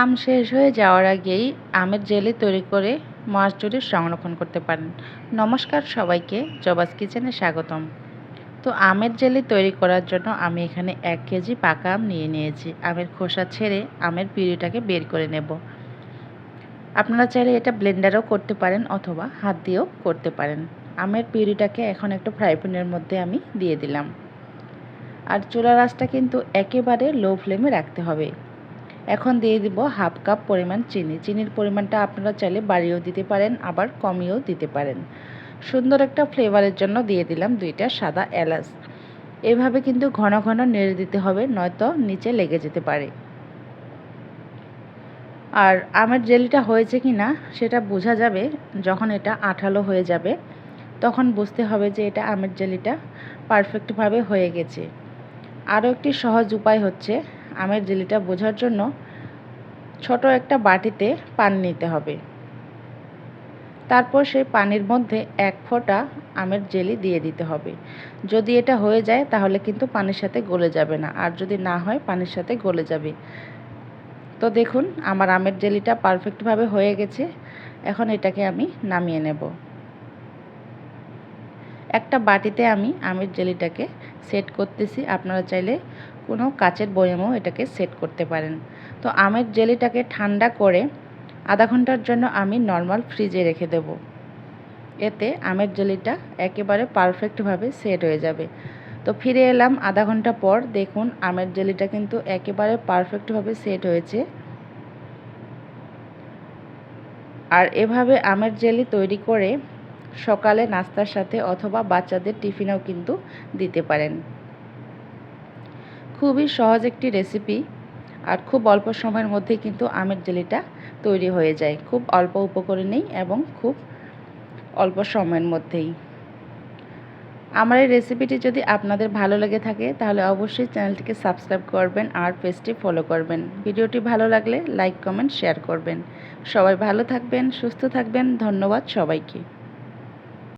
আম শেষ হয়ে যাওয়ার আগেই আমের জেলি তৈরি করে মাস জুড়ে সংরক্ষণ করতে পারেন। নমস্কার সবাইকে, জবাস কিচেনে স্বাগতম। তো আমের জেলি তৈরি করার জন্য আমি এখানে এক কেজি পাকা আম নিয়ে নিয়েছি। আমের খোসা ছেড়ে আমের পিউরিটাকে বের করে নেব। আপনারা চাইলে এটা ব্লেন্ডারও করতে পারেন অথবা হাত দিয়েও করতে পারেন। আমের পিউরিটাকে এখন একটু ফ্রাই প্যানের মধ্যে আমি দিয়ে দিলাম। আর চুলা রাসটা কিন্তু একেবারে লো ফ্লেমে রাখতে হবে। এখন দিয়ে দিব হাফ কাপ পরিমাণ চিনি। চিনির পরিমাণটা আপনারা চাইলে বাড়িয়েও দিতে পারেন, আবার কমিয়েও দিতে পারেন। সুন্দর একটা ফ্লেভারের জন্য দিয়ে দিলাম দুইটা সাদা এলাচ। এভাবে কিন্তু ঘন ঘন নেড়ে দিতে হবে, নয়তো নিচে লেগে যেতে পারে। আর আমের জেলিটা হয়েছে কি না, সেটা বোঝা যাবে যখন এটা আঠালো হয়ে যাবে। তখন বুঝতে হবে যে এটা আমের জেলিটা পারফেক্টভাবে হয়ে গেছে। আরও একটি সহজ উপায় হচ্ছে আমের জেলিটা বোঝার জন্য ছোট একটা বাটিতে পানি নিতে হবে। তারপর সেই পানির মধ্যে এক ফোঁটা আমের জেলি দিয়ে দিতে হবে। যদি এটা হয়ে যায়, তাহলে কিন্তু পানির সাথে গলে যাবে না। আর যদি না হয়, পানির সাথে গলে যাবে। তো দেখুন, আমার আমের জেলিটা পারফেক্টভাবে হয়ে গেছে। এখন এটাকে আমি নামিয়ে নেব। একটা বাটিতে আমি আমের জেলিটাকে সেট করতেছি। আপনারা চাইলে কোনো কাচের বয়ামেও এটাকে সেট করতে পারেন। তো আমের জেলিটাকে ঠান্ডা করে আধা ঘণ্টার জন্য আমি নর্মাল ফ্রিজে রেখে দেব। এতে আমের জেলিটা একেবারে পারফেক্টভাবে সেট হয়ে যাবে। তো ফিরে এলাম আধা ঘণ্টা পর। দেখুন, আমের জেলিটা কিন্তু একেবারে পারফেক্টভাবে সেট হয়েছে। আর এভাবে আমের জেলি তৈরি করে সকালে নাস্তার সাথে অথবা বাচ্চাদের টিফিনেও কিন্তু দিতে পারেন। খুবই সহজ একটি রেসিপি আর খুব অল্প সময়ের মধ্যে কিন্তু আমের জেলিটা তৈরি হয়ে যায়। খুব অল্প উপকরণেই এবং খুব অল্প সময়ের মধ্যেই। আমার এই রেসিপিটি যদি আপনাদের ভালো লেগে থাকে, তাহলে অবশ্যই চ্যানেলটিকে সাবস্ক্রাইব করবেন আর পেজটি ফলো করবেন। ভিডিওটি ভালো লাগলে লাইক কমেন্ট শেয়ার করবেন। সবাই ভালো থাকবেন, সুস্থ থাকবেন। ধন্যবাদ সবাইকে।